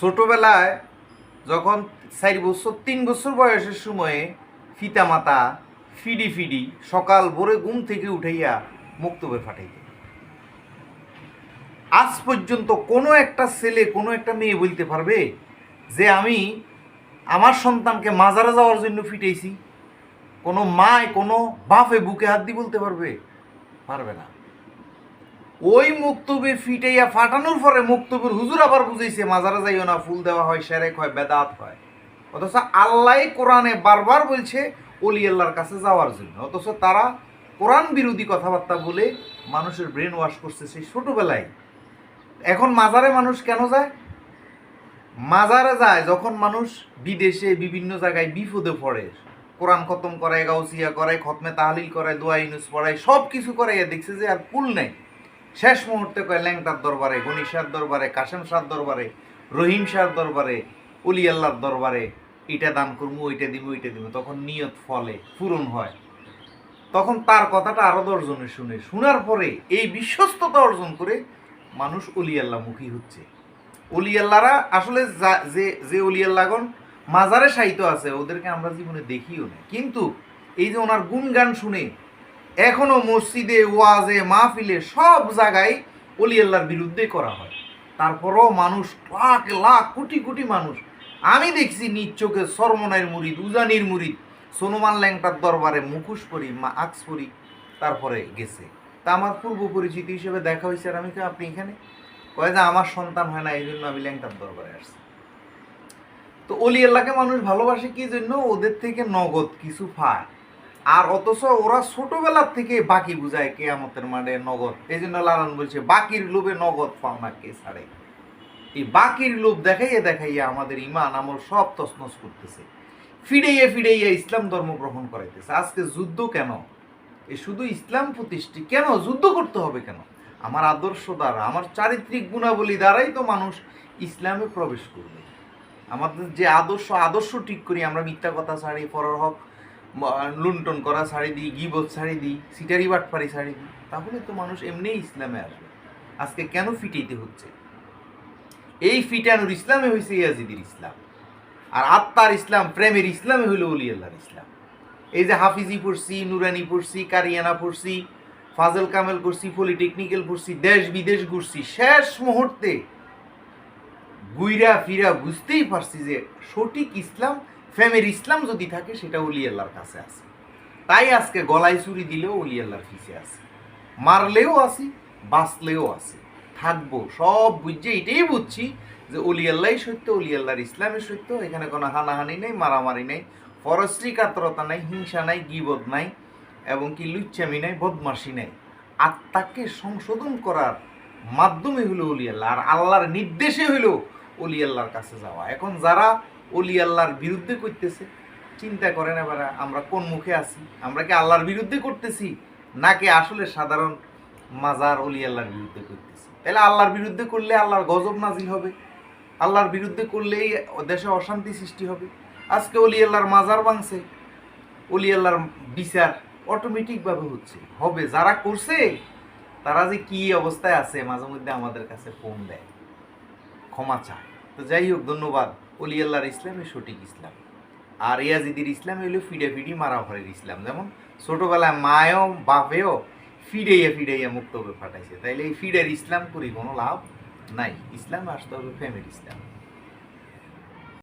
ছোটবেলায় যখন চার বছর, তিন বছর বয়সের সময়ে ফিতা মাতা ফিডি ফিডি সকাল ভোরে ঘুম থেকে উঠাইয়া মুক্তবে ফাটাইতে। আজ পর্যন্ত কোনো একটা ছেলে, কোনো একটা মেয়ে বলতে পারবে যে আমি আমার সন্তানকে মাজারে যাওয়ার জন্য ফিটাইছি। কোনো মায়, কোনো বাফে বুকে হাত দিয়ে বলতে পারবে? পারবে না। ওই মুক্তবে ফিটাইয়া ফাটানোর পরে মুক্তবের হুজুর আবার বুঝাইছে, মাজারে যাইও না, ফুল দেওয়া হয়, সেরেক হয়, বেদাত হয়। অথচ আল্লাহ কোরআনে বারবার বলছে, অলি আল্লাহর কাছে যাওয়ার জন্য। অথচ তারা কোরআন বিরোধী কথাবার্তা বলে মানুষের ব্রেন ওয়াশ করছে সেই ছোটবেলায়। এখন মাজারে মানুষ কেন যায়? মাজারে যায় যখন মানুষ বিদেশে বিভিন্ন জায়গায় বিপদে পড়ে। কোরআন খতম করায় গাউসিয়া করায় খতমে তাহলিল করায় দোয়া ইনুস পড়ায় সব কিছু করাইয়া দেখছে যে আর কুল নেই। শেষ মুহূর্তে কয় ল্যাংটার দরবারে গণিসার দরবারে কাশেম শাহর দরবারে, রহিম শাহর দরবারে অলি আল্লাহর দরবারে এটা দান করব ওইটা দিব ওইটা দিব তখন নিয়ত ফলে, পূরণ হয়। তখন তার কথাটা আরও দশজনে শুনে। শোনার পরে এই বিশ্বস্ততা অর্জন করে মানুষ অলি আল্লাহ মুখী হচ্ছে। অলি আল্লাহরা আসলে যা- যে যে অলি আল্লাহগণ মাজারে সাহিত্য আছে, ওদেরকে আমরা জীবনে দেখিও না। কিন্তু এই যে ওনার গুণগান শুনে এখনও মসজিদে ওয়াজে মাহফিলে সব জায়গায় অলি আল্লাহর বিরুদ্ধে করা হয়। তারপরও মানুষ লাখ লাখ কোটি কোটি মানুষ। আমি দেখছি নিজ চোখে সরমনাইয়ের মুরিদ উজানির মুরিদ সোনুমান ল্যাংটার দরবারে মুখোশ পরি মা আক্স পরি তারপরে গেছে। তা আমার পূর্ব পরিচিতি হিসেবে দেখা হয়েছে আর আমি কই, আপনি এখানে? কয়ে যে আমার সন্তান হয় না এই জন্য আমি ল্যাংটার দরবারে আসছি। তো অলি আল্লাহকে মানুষ ভালোবাসে কি জন্য? ওদের থেকে নগদ কিছু পায়। আর অথচ ওরা ছোটবেলার থেকে বাকি বুঝায় কেয়ামতের মাঠে নগদ। এই জন্য লালন বলছে, বাকির লোভে নগদ পাও না কে ছাড়ে। এই বাকির লোভ দেখাইয়া দেখাইয়া আমাদের ইমান আমল সব তছনছ করতেছে। ফিরাইয়া ফিরাইয়া ইসলাম ধর্ম গ্রহণ করাইতেছে। আজকে যুদ্ধ কেন? এ শুধু ইসলাম প্রতিষ্ঠি কেন? যুদ্ধ করতে হবে কেন? আমার আদর্শ দ্বারা, আমার চারিত্রিক গুণাবলী দ্বারাই তো মানুষ ইসলামে প্রবেশ করবে। আমাদের যে আদর্শ আদর্শ ঠিক করি, আমরা মিথ্যা কথা ছাড়ি পরের হক লুণ্ঠন করা ছাড়ি দিই, গিবত ছাড়ি দিই, সিটারি বাটপারি ছাড়ি দিই, তাহলে তো মানুষ এমনিই ইসলামে আসবে। আজকে কেন ফিটাইতে হচ্ছে? এই ফিটানোর ইসলামে হয়েছে ইয়াজিদির ইসলাম। আর আত্মার ইসলাম, প্রেমের ইসলামে হইল অলি আল্লাহর ইসলাম। এই যে হাফিজি পড়ছি, নুরানি পড়ছি, কারিয়ানা পড়ছি, ফাজল কামেল করছি পলিটেকনিক্যাল পড়ছি, দেশ বিদেশ ঘুরছি, শেষ মুহূর্তে গুইরা ফিরা বুঝতেই পারছি যে সঠিক ইসলাম ফ্যামের ইসলাম যদি থাকে, সেটা অলি আল্লাহর কাছে আছে। তাই আজকে গলায় চুরি দিলেও অলি আল্লাহর পিছে আছে। মারলেও আসি বাঁচলেও আছে। থাকব, সব বুঝছে, এটাই বুঝছি যে অলি আল্লাহই সত্য, অলি আল্লাহর ইসলামের সত্য। এখানে কোনো হানাহানি নেই, মারামারি নেই ফরস্ট্রি কাতরতা নাই, হিংসা নাই, গিবদ নাই, এবং কি লুচ্চামি নাই বদমাসি নাই। আত্মাকে সংশোধন করার মাধ্যমে হলো অলি আল্লাহ, আর আল্লাহর নির্দেশে হইল অলি আল্লাহর কাছে যাওয়া। এখন যারা অলি আল্লাহর বিরুদ্ধে করতেছে। চিন্তা করেন এবার আমরা কোন মুখে আছি? আমরা কি আল্লাহর বিরুদ্ধে করতেছি? নাকি আসলে সাধারণ মাজার অলি আল্লাহর বিরুদ্ধে করতেছি? তাহলে আল্লাহর বিরুদ্ধে করলে আল্লাহর গজব নাজিল হবে। আল্লাহর বিরুদ্ধে করলেই দেশে অশান্তি সৃষ্টি হবে। আজকে অলি আল্লাহর মাজার ভাঙছে। অলি আল্লাহর বিচার অটোমেটিকভাবে হচ্ছে। হবে, যারা করছে, তারা যে কি অবস্থায় আছে, মাঝে মধ্যে আমাদের কাছে ফোন দেয়। ক্ষমা চায়। তো যাই হোক, ধন্যবাদ। অলি আল্লাহর ইসলামে সঠিক ইসলাম। আর ইয়াজিদির ইসলাম হইল ফিডে ফিডি মারা ভরের ইসলাম। যেমন ছোটোবেলায় মায়ও, বাপেও ফিডাইয়া ফিডাইয়া মুক্তভাবে ফাটাইছে। তাইলে এই ফিডের ইসলাম করি কোনো লাভ নাই। ইসলাম আসতে হবে ফ্যামিলি ইসলাম।